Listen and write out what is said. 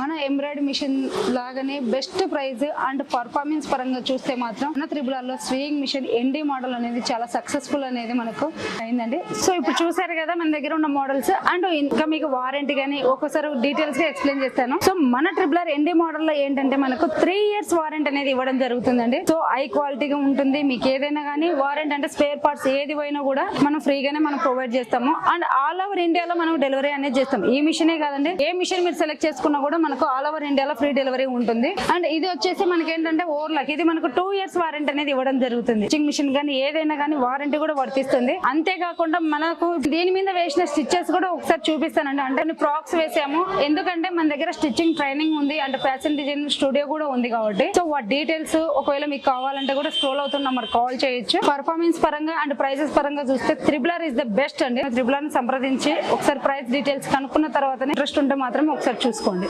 మన embroidery machine లాగానే best price and performance పరంగా చూస్తే మాత్రం మన త్రిబులాల్లో స్వింగ్ మిషన్ ఎన్డీ మోడల్ అనేది చాలా సక్సెస్ఫుల్ అనేది మనకు అయిందండి. సో ఇప్పుడు చూసారు కదా మన దగ్గర ఉన్న మోడల్స్ అండ్ ఇంకా మీకు వారంటీ కానీ ఒక్కోసారి డీటెయిల్స్గా ఎక్స్ప్లెయిన్ చేస్తాను. సో మన ట్రిబులర్ ఎన్డీ మోడల్లో ఏంటంటే మనకు త్రీ ఇయర్స్ వారంటీ అనేది ఇవ్వడం జరుగుతుందండి. సో హై క్వాలిటీగా ఉంటుంది. మీకు ఏదైనా కానీ వారంటీ అంటే స్పేర్ పార్ట్స్ ఏది పోయినా కూడా మనం ఫ్రీగానే మనం ప్రొవైడ్ చేస్తాము. అండ్ ఆల్ ఓవర్ ఇండియాలో మనం డెలివరీ అనేది చేస్తాం. ఈ మిషనే కాదండి. ఏ మిషన్ మీరు సెలెక్ట్ చేసుకున్నా కూడా మనకు ఆల్ ఓవర్ ఇండియాలో ఫ్రీ డెలివరీ ఉంటుంది. అండ్ ఇది వచ్చేసి మనకి ఏంటంటే ఓవర్లాక్. ఇది మనకు టూ ఇయర్స్ వారంటీ అనేది ఇవ్వడం జరుగుతుంది. స్టిచ్చింగ్ మిషన్ కానీ ఏదైనా కానీ వారంటీ కూడా వర్తిస్తుంది. అంతేకాకుండా మనకు దీని మీద వేసిన స్టిచ్చెస్ కూడా ఒకసారి చూపిస్తానండి. అంటే ఫ్రాక్స్ వేసాము. ఎందుకంటే మన దగ్గర స్టిచ్చింగ్ ట్రైనింగ్ ఉంది. అండ్ ఫ్యాషన్ డిజైన్ స్టూడియో కూడా ఉంది కాబట్టి. సో వాటి డీటెయిల్స్ ఒకవేళ మీకు కావాలంటే కూడా స్క్రోల్ అవుతున్న నెంబర్ కాల్ చేయొచ్చు. పర్ఫార్మెన్స్ పరంగా అండ్ ప్రైసెస్ పరంగా చూస్తే త్రిబులర్ ఇస్ ద బెస్ట్ అండి. త్రిబులర్ని సంప్రదించి ఒకసారి ప్రైస్ డీటెయిల్స్ కనుక్కున్న తర్వాత ఇంట్రెస్ట్ ఉంటే మాత్రం ఒకసారి చూసుకోండి.